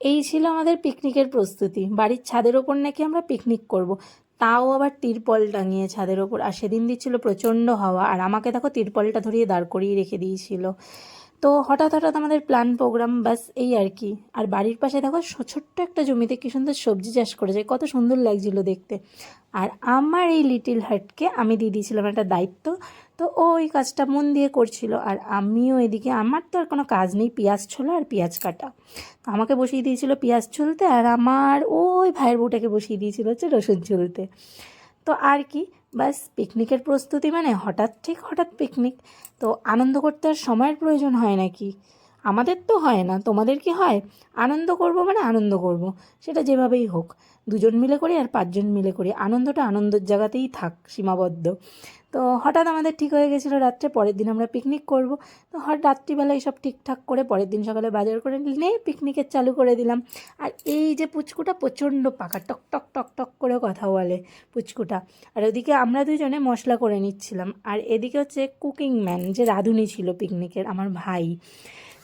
এই ছিল আমাদের পিকনিকের প্রস্তুতি। বাড়ির ছাদের ওপর নাকি আমরা পিকনিক করব। তাও আবার তিরপল টাঙিয়ে ছাদের ওপর। আর সেদিন দিচ্ছিল প্রচণ্ড হাওয়া। আর আমাকে দেখো তিরপলটা ধরিয়ে দাঁড় করিয়ে রেখে দিয়েছিল। তো হঠাৎ হঠাৎ আমাদের প্ল্যান প্রোগ্রাম ব্যাস এই আর কি। আর বাড়ির পাশে দেখো ছোট্ট একটা জমিতে কি সুন্দর সবজি চাষ করেছে। কত সুন্দর লাগছিল দেখতে। আর আমার এই লিটিল হার্টকে আমি দিয়ে দিয়েছিলাম একটা দায়িত্ব। তো ও ওই কাজটা মন দিয়ে করছিল আর আমিও এদিকে, আমার তো আর কোনো কাজ নেই, পেঁয়াজ ছোলা আর পেঁয়াজ কাটা। তো আমাকে বসিয়ে দিয়েছিল পেঁয়াজ ছুলতে আর আমার ওই ভাইয়ের বউটাকে বসিয়ে দিয়েছিল হচ্ছে রসুন ছুলতে। তো আর কি বাস পিকনিকের প্রস্তুতি মানে হঠাৎ ঠিক হঠাৎ পিকনিক। তো আনন্দ করতে আর সময়ের প্রয়োজন হয় নাকি আমাদের তো হয় না, তোমাদের কি হয়? আনন্দ করব মানে আনন্দ করব, সেটা যেভাবেই হোক। দুজন মিলে করি আর পাঁচজন মিলে করি, আনন্দটা আনন্দের জায়গাতেই থাক, সীমাবদ্ধ। তো হঠাৎ আমাদের ঠিক হয়ে গেছিল রাত্রে, পরের দিন আমরা পিকনিক করব। তো হঠাৎ রাত্রিবেলায় সব ঠিকঠাক করে পরের দিন সকালে বাজার করে নিয়ে পিকনিকের চালু করে দিলাম। আর এই যে পুচকুটা প্রচণ্ড পাকা, টক টক টক টক করে কথা বলে পুচকুটা। আর ওদিকে আমরা দুজনে মশলা করে নিচ্ছিলাম। আর এদিকে হচ্ছে কুকিং ম্যান যে রাঁধুনি ছিল পিকনিকের আমার ভাই।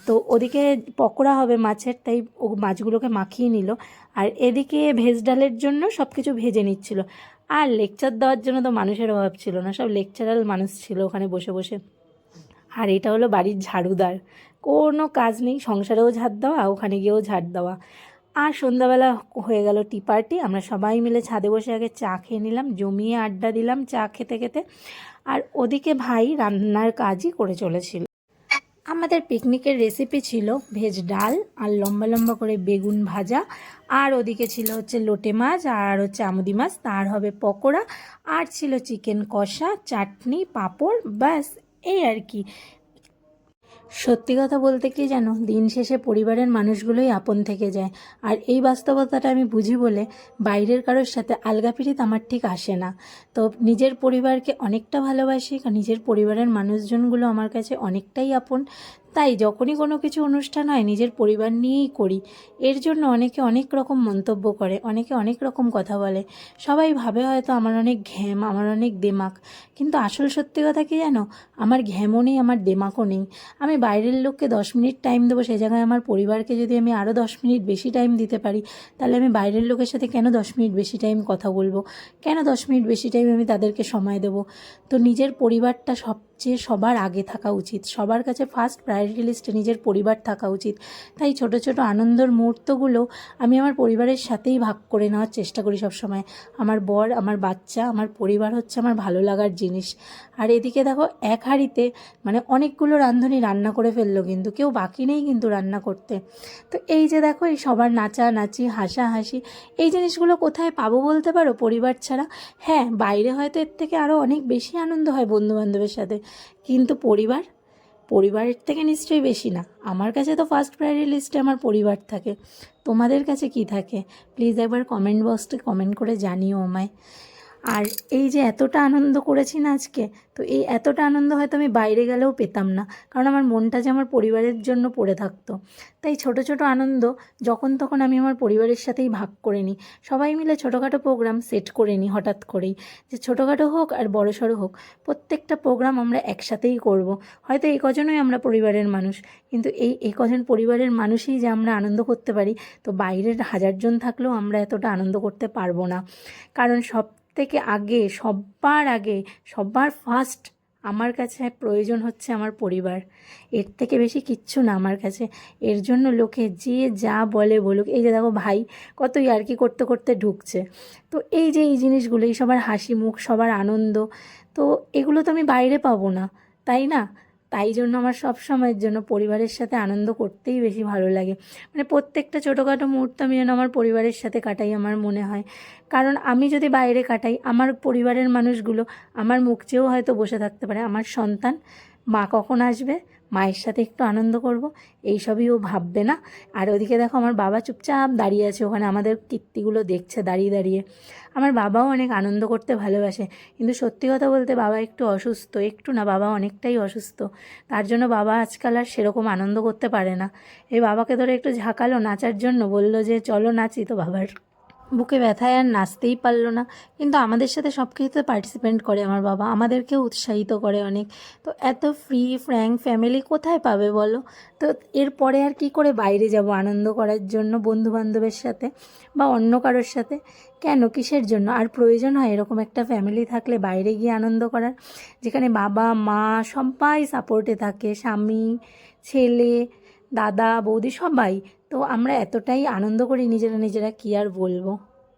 তো ওদিকে পকোড়া হবে মাছের, তাই ও মাছগুলোকে মাখিয়ে নিল। আর এদিকে ভেজ ডালের জন্য সব কিছু ভেজে নিচ্ছিল। আর লেকচার দেওয়ার জন্য তো মানুষের অভাব ছিল না, সব লেকচারাল মানুষ ছিল ওখানে বসে বসে। আর এটা হলো বাড়ির ঝাড়ুদার। কোনো কাজ নেই, সংসারেও ঝাড় দেওয়া, ওখানে গিয়েও ঝাড় দেওয়া। আর সন্ধ্যাবেলা হয়ে গেল টি পার্টি, আমরা সবাই মিলে ছাদে বসে আগে চা খেয়ে নিলাম, জমিয়ে আড্ডা দিলাম চা খেতে খেতে। আর ওদিকে ভাই রান্নার কাজই করে চলেছিল। আমাদের পিকনিকের রেসিপি ছিল ভেজ ডাল আর লম্বা লম্বা করে বেগুন ভাজা। আর ওদিকে ছিল হচ্ছে লোটে মাছ আর হচ্ছে আমুদি মাছ। তার হবে পকোড়া। আর ছিল চিকেন কষা, চাটনি, পাঁপড়, ব্যাস, এই আর কি। সত্যি কথা বলতে কি জানো? দিন শেষে পরিবারের মানুষগুলোই আপন থেকে যায়। আর এই বাস্তবতাটা আমি বুঝি বলে বাইরের কারোর সাথে আলগাপিরিত আমার ঠিক আসে না। তো নিজের পরিবারকে অনেকটা ভালোবাসি নিজের পরিবারের মানুষজনগুলো আমার কাছে অনেকটাই আপন। তাই যখনই কোনো কিছু অনুষ্ঠান হয়, নিজের পরিবার নিয়েই করি। এর জন্য অনেকে অনেক রকম মন্তব্য করে, অনেকে অনেক রকম কথা বলে। সবাই ভাবে হয়তো আমার অনেক ঘ্যাম আমার অনেক দেমাক। কিন্তু আসল সত্যি কথা কি জানো? আমার ঘ্যামও নেই, আমার দেমাকও নেই। আমি বাইরের লোককে দশ মিনিট টাইম দেবো সেই জায়গায় আমার পরিবারকে যদি আমি আরও দশ মিনিট বেশি টাইম দিতে পারি, তাহলে আমি বাইরের লোকের সাথে কেন দশ মিনিট বেশি টাইম কথা বলব? কেন দশ মিনিট বেশি টাইম আমি তাদেরকে সময় দেবো? তো নিজের পরিবারটা সবচেয়ে সবার আগে থাকা উচিত, সবার কাছে ফার্স্ট প্রায়োরিটি লিস্টে নিজের পরিবার থাকা উচিত। তাই ছোট ছোট আনন্দর মুহূর্তগুলো আমি আমার পরিবারের সাথেই ভাগ করে নেওয়ার চেষ্টা করি সবসময়। আমার বর, আমার বাচ্চা, আমার পরিবার হচ্ছে আমার ভালো লাগার জিনিস। আর এদিকে দেখো, এক হাঁড়িতে মানে অনেকগুলো রাঁধুনি রান্না করে ফেলল কিন্তু, কেউ বাকি নেই কিন্তু রান্না করতে। তো এই যে দেখো, এই সবার নাচা নাচি হাসা হাসি এই জিনিসগুলো কোথায় পাবো বলতে পারো? পরিবার ছাড়া? হ্যাঁ বাইরে হয়তো এর থেকে আরও অনেক বেশি আনন্দ হয় বন্ধুবান্ধবের সাথে। কিন্তু পরিবার? পরিবারের থেকে নিশ্চয়ই বেশি না। আমার কাছে তো ফার্স্ট প্রায়োরিটি লিস্টে আমার পরিবার থাকে। তোমাদের কাছে কি থাকে? প্লিজ একবার কমেন্ট বক্সটি কমেন্ট করে জানিও আমায়। আর এই যে এতটা আনন্দ করেছি না আজকে, তো এই এতটা আনন্দ হয়তো আমি বাইরে গেলেও পেতাম না। কারণ আমার মনটা যে আমার পরিবারের জন্য পড়ে থাকতো। তাই ছোট ছোট আনন্দ যখন তখন আমি আমার পরিবারের সাথেই ভাগ করে নিই। সবাই মিলে ছোটোখাটো প্রোগ্রাম সেট করে নিই হঠাৎ করেই। যে ছোটোখাটো হোক আর বড় সড়ো হোক, প্রত্যেকটা প্রোগ্রাম আমরা একসাথেই করব। হয়তো এই কজনই আমরা পরিবারের মানুষ, কিন্তু এই এই কজন পরিবারের মানুষই যে আমরা আনন্দ করতে পারি, তো বাইরের হাজারজন থাকলেও আমরা এতটা আনন্দ করতে পারব না। কারণ সব থেকে আগে সবার আগে সবার ফার্স্ট আমার কাছে প্রয়োজন হচ্ছে আমার পরিবার। এর থেকে বেশি কিচ্ছু না আমার কাছে। এর জন্য লোকে যে যা বলে বলুক, এই যে দেখো ভাই, কত ইয়ার্কি করতে করতে ঢুকছে। তো এই যে এই জিনিসগুলো, এই সবার হাসি মুখ, সবার আনন্দ, তো এগুলো তো আমি বাইরে পাবো না, তাই না? তাই জন্য আমার সব সময়ের জন্য পরিবারের সাথে আনন্দ করতেই বেশি ভালো লাগে। মানে প্রত্যেকটা ছোটোখাটো মুহূর্ত আমি যেন আমার পরিবারের সাথে কাটাই আমার মনে হয়। কারণ আমি যদি বাইরে কাটাই, আমার পরিবারের মানুষগুলো আমার মুখ চেয়েও হয়তো বসে থাকতে পারে। আমার সন্তান, মা কখন আসবে? মায়ের সাথে একটু আনন্দ করব, এইসবই ও ভাববে না। আর ওদিকে দেখো আমার বাবা চুপচাপ দাঁড়িয়ে আছে, ওখানে আমাদের কীর্তিগুলো দেখছে দাঁড়িয়ে দাঁড়িয়ে। আমার বাবাও অনেক আনন্দ করতে ভালোবাসে, কিন্তু সত্যি কথা বলতে বাবা একটু অসুস্থ, একটু না, বাবা অনেকটাই অসুস্থ। তার জন্য বাবা আজকাল আর সেরকম আনন্দ করতে পারে না। এই বাবাকে ধরে একটু ঝাঁকালো, নাচার জন্য বলল যে, চলো নাচি তো বাবার। বুকে ব্যথায় আর নাচতেই পারল না। কিন্তু আমাদের সাথে সব কিছুতে পার্টিসিপেন্ট করে আমার বাবা। আমাদেরকেও উৎসাহিত করে অনেক। তো এত ফ্রি ফ্র্যাঙ্ক ফ্যামিলি কোথায় পাবে বলো? তো এরপরে আর কি করে বাইরে যাব আনন্দ করার জন্য বন্ধু বান্ধবের সাথে বা অন্য কারোর সাথে? কেন? কিসের জন্য? আর প্রয়োজন হয় এরকম একটা ফ্যামিলি থাকলে বাইরে গিয়ে আনন্দ করার? যেখানে বাবা, মা সবাই সাপোর্টে থাকে। স্বামী, ছেলে, দাদা, বৌদি সবাই তো আমরা এতটাই আনন্দ করি নিজেরা নিজেরা কী আর বলব?